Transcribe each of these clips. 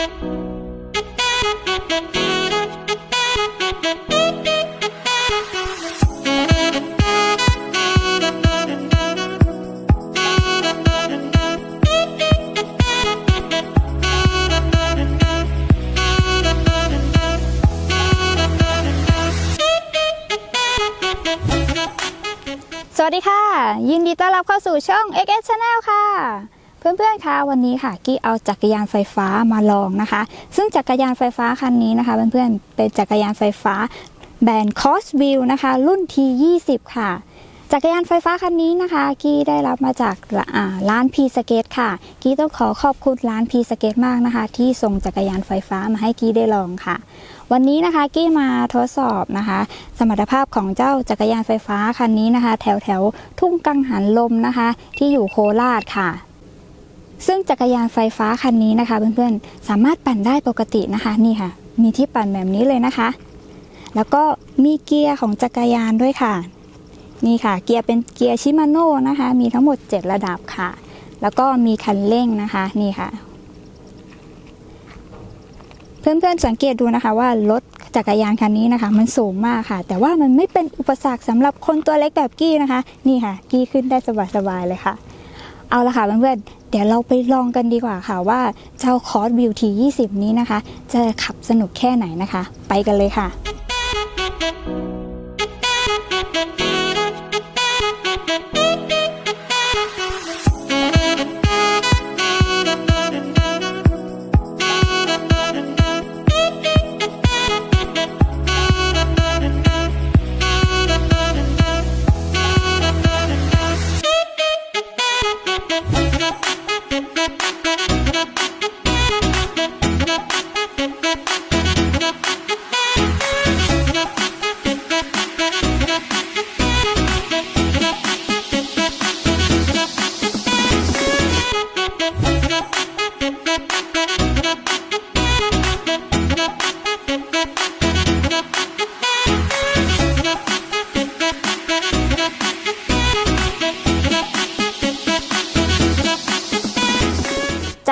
สวัสดีค่ะ ยินดีต้อนรับเข้าสู่ช่อง XS Channel ค่ะ เพื่อนๆ คะวันนี้ค่ะกี้เอาจักรยานไฟฟ้ามาลองนะคะ ซึ่งจักรยานไฟฟ้าคันนี้นะคะเพื่อนๆ เป็นจักรยานไฟฟ้าแบรนด์ Cosview นะคะ รุ่น T20 ค่ะ จักรยานไฟฟ้าคันนี้นะคะกี้ได้รับมาจากร้านพีสเกตค่ะ กี้ต้องขอขอบคุณร้านพีสเกตมากนะคะ ที่ส่งจักรยานไฟฟ้ามาให้กี้ได้ลองค่ะ วันนี้นะคะกี้มาทดสอบนะคะ สมรรถภาพของเจ้าจักรยานไฟฟ้าคันนี้นะคะ แถวแถวทุ่งกังหันลมนะคะ ที่อยู่โคราชค่ะ ซึ่งจักรยานไฟฟ้าคันนี้นะคะ เพื่อนๆ สามารถปั่นได้ปกตินะคะนี่ค่ะ มีที่ปั่นแบบนี้เลยนะคะ แล้วก็มีเกียร์ของจักรยานด้วยค่ะ นี่ค่ะ เกียร์เป็นเกียร์ชิมาโน่นะคะ มีทั้งหมด 7 ระดับค่ะ แล้วก็มีคันเร่งนะคะนี่ค่ะ เพื่อนๆสังเกตดูนะคะว่ารถจักรยานคันนี้นะคะ มันสูงมากค่ะ แต่ว่ามันไม่เป็นอุปสรรคสำหรับคนตัวเล็กแบบกี้นะคะ นี่ค่ะ กี้ขึ้นได้สบายๆเลยค่ะ เอาละค่ะเพื่อนๆ เดี๋ยวเราไปลองกันดีกว่าค่ะว่าเจ้าคอร์สวิวที20 นี้นะคะ จะขับสนุกแค่ไหนนะคะ ไปกันเลยค่ะ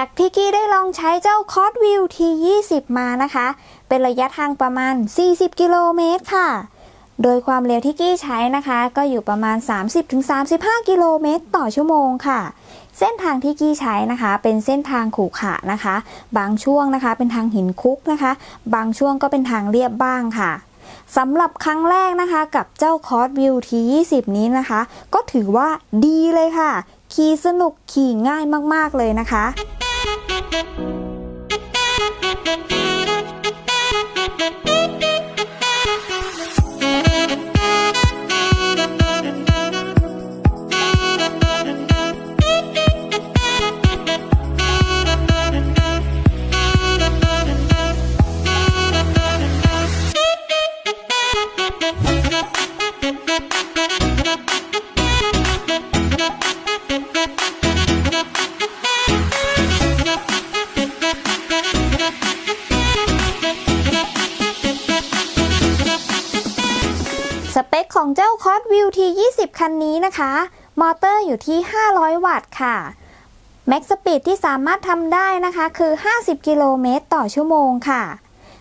จากที่กี้ได้ลองใช้เจ้าคอร์สวิว T20 มานะคะ เป็นระยะทางประมาณ 40 กิโลเมตรค่ะ โดยความเร็วที่กี้ใช้นะคะ ก็อยู่ประมาณ 30-35 กิโลเมตรต่อชั่วโมงค่ะเส้นทางที่กี้ใช้นะคะ เป็นเส้นทางขรุขระนะคะ บางช่วงนะคะเป็นทางหินคุกนะคะ บางช่วงก็เป็นทางเรียบบ้างค่ะสำหรับครั้งแรกนะคะ กับเจ้าคอร์สวิว T20 นี้นะคะ ก็ถือว่าดีเลยค่ะ ขี่สนุกขี่ง่ายมากๆเลยนะคะ สเของเจ้าคอร์สวิวที20 คันนี้นะคะ มอเตอร์อยู่ที่ 500 วัตต์ค่ะ แม็กสปีดที่สามารถทำได้นะคะคือ 50 กิโลเมตรต่อชั่วโมงค่ะ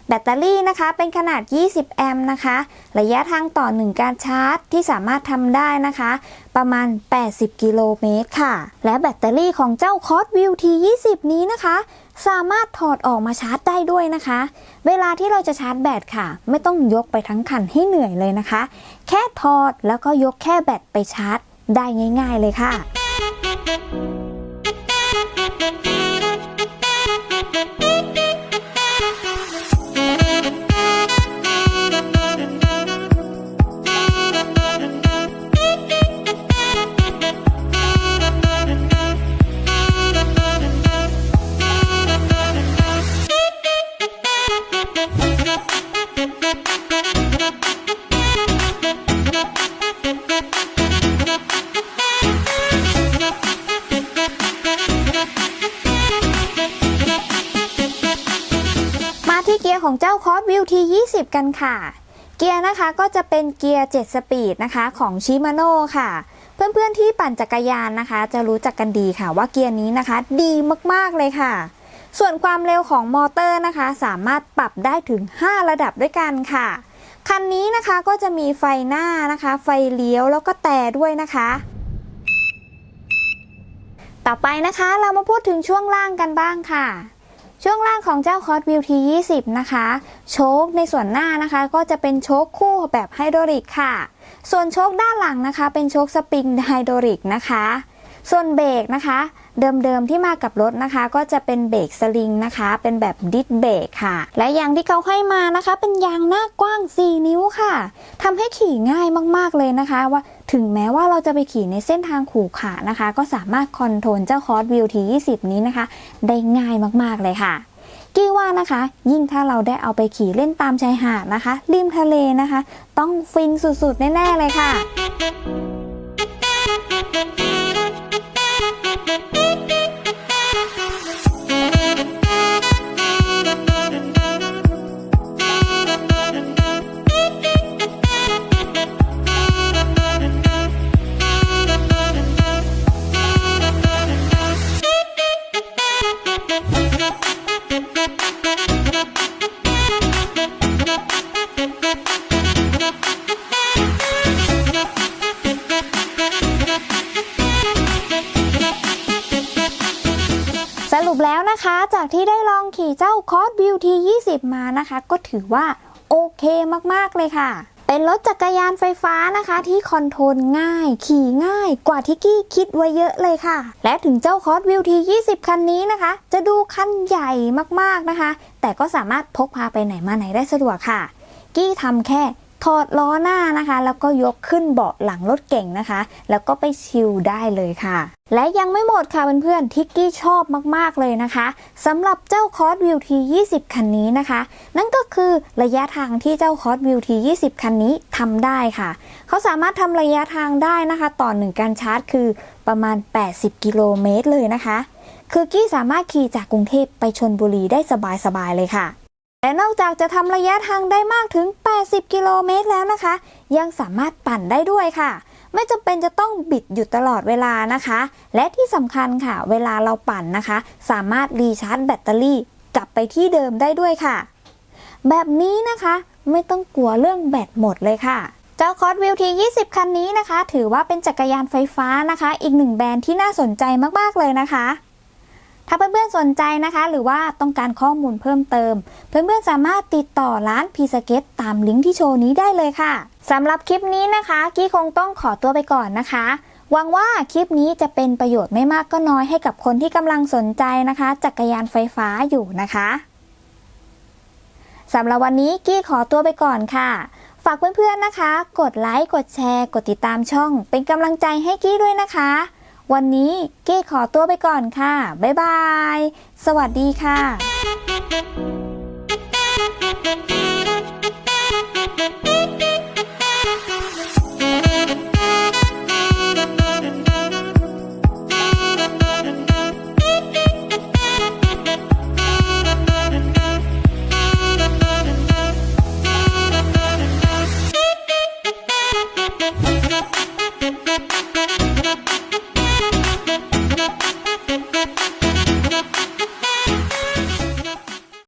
แบตเตอรี่นะคะเป็นขนาด 20 แอมป์นะคะ ระยะทางต่อ 1 การชาร์จที่สามารถทำได้นะคะ ประมาณ 80 กิโลเมตรค่ะ และแบตเตอรี่ของเจ้าคอร์สวิว T20 นี้นะคะ สามารถถอดออกมาชาร์จได้ด้วยนะคะ เวลาที่เราจะชาร์จแบตค่ะ ไม่ต้องยกไปทั้งคันให้เหนื่อยเลยนะคะ แค่ถอดแล้วก็ยกแค่แบตไปชาร์จ ได้ง่าย ๆเลยค่ะ ของเจ้าคอสวิวที20 กันค่ะ เกียร์นะคะก็จะเป็นเกียร์ 7 สปีดนะคะของชิมาโน่ค่ะ เพื่อนๆที่ปั่นจักรยานนะคะ จะรู้จักกันดีค่ะว่าเกียร์นี้นะคะ ดีมากๆเลยค่ะ ส่วนความเร็วของมอเตอร์นะคะ สามารถปรับได้ถึง 5 ระดับด้วยกันค่ะ คันนี้นะคะก็จะมีไฟหน้านะคะ ไฟเลี้ยวแล้วก็แต่ด้วยนะคะต่อไปนะคะเรามาพูดถึงช่วงล่างกันบ้างค่ะ ช่วงล่างของเจ้าคอร์สวิวที20 นะคะ โชคในส่วนหน้านะคะ ก็จะเป็นโชคคู่แบบไฮดรอลิกค่ะ ส่วนโชคด้านหลังนะคะ เป็นโชคสปริงไฮดรอลิกนะคะ ส่วนเบรกนะคะ เดิมๆที่มากับรถนะคะ ก็จะเป็นเบรกสลิงนะคะ เป็นแบบดิสเบรกค่ะ และยางที่เขาให้มานะคะ เป็นยางหน้ากว้าง 4 นิ้วค่ะทำให้ขี่ง่ายมากๆเลยนะคะ ว่าถึงแม้ว่าเราจะไปขี่ในเส้นทางขู่ขานะคะ ก็สามารถคอนโทรลเจ้าคอร์สวิวที20 นี้นะคะ ได้ง่ายมากๆเลยค่ะกี้ว่านะคะ ยิ่งถ้าเราได้เอาไปขี่เล่นตามชายหาดนะคะ ริมทะเลนะคะ ต้องฟินสุดๆ แน่ ๆ เลยค่ะ จากที่ได้ลองขี่เจ้า Cos Beauty 20 มานะคะ ก็ถือว่าโอเคมาก ๆ เลยค่ะ เป็นรถจักรยานไฟฟ้านะคะที่คอนโทรลง่าย ขี่ง่ายกว่าที่กี้คิดไว้เยอะเลยค่ะ และถึงเจ้า Cos Beauty 20 คันนี้นะคะ จะดูคันใหญ่มากๆนะคะ แต่ก็สามารถพกพาไปไหนมาไหนได้สะดวกค่ะ กี้ทำแค่ ถอดล้อหน้านะคะ แล้วก็ยกขึ้นเบาะหลังรถเก่งนะคะ แล้วก็ไปชิลได้เลยค่ะ และยังไม่หมดค่ะเพื่อนๆที่กี้ชอบมากๆเลยนะคะสำหรับเจ้า Cos View T20 คันนี้นะคะ นั่นก็คือระยะทางที่เจ้า Cos View T20 คันนี้ทำได้ค่ะ เขาสามารถทำระยะทางได้นะคะต่อหนึ่งการชาร์จคือประมาณ 80 กิโลเมตรเลยนะคะ คือกี้สามารถขี่จากกรุงเทพไปชนบุรีได้สบายๆเลยค่ะ และนอกจากจะทำระยะทางได้มากถึง 80 กิโลเมตรแล้วนะคะ ยังสามารถปั่นได้ด้วยค่ะ ไม่จำเป็นจะต้องบิดอยู่ตลอดเวลานะคะ และที่สำคัญค่ะ เวลาเราปั่นนะคะ สามารถรีชาร์จแบตเตอรี่กลับไปที่เดิมได้ด้วยค่ะ แบบนี้นะคะไม่ต้องกลัวเรื่องแบตหมดเลยค่ะเจ้าคอร์สวิวที20 คันนี้นะคะ ถือว่าเป็นจักรยานไฟฟ้านะคะ อีกหนึ่งแบรนด์ที่น่าสนใจมาก ๆ เลยนะคะ ถ้าเพื่อนๆสนใจนะคะ หรือว่าต้องการข้อมูลเพิ่มเติม เพื่อนๆสามารถติดต่อร้านพีสเก็ตตามลิงก์ที่โชว์นี้ได้เลยค่ะสำหรับคลิปนี้นะคะกี้คงต้องขอตัวไปก่อนนะคะหวังว่าคลิปนี้จะเป็นประโยชน์ไม่มากก็น้อยให้กับคนที่กำลังสนใจนะคะ จักรยานไฟฟ้าอยู่นะคะสำหรับวันนี้กี้ขอตัวไปก่อนค่ะ ฝากเพื่อนๆนะคะ กดไลค์กดแชร์ กดติดตามช่อง เป็นกำลังใจให้กี้ด้วยนะคะ วันนี้เก้ขอตัวไปก่อนค่ะ บ๊ายบาย สวัสดีค่ะ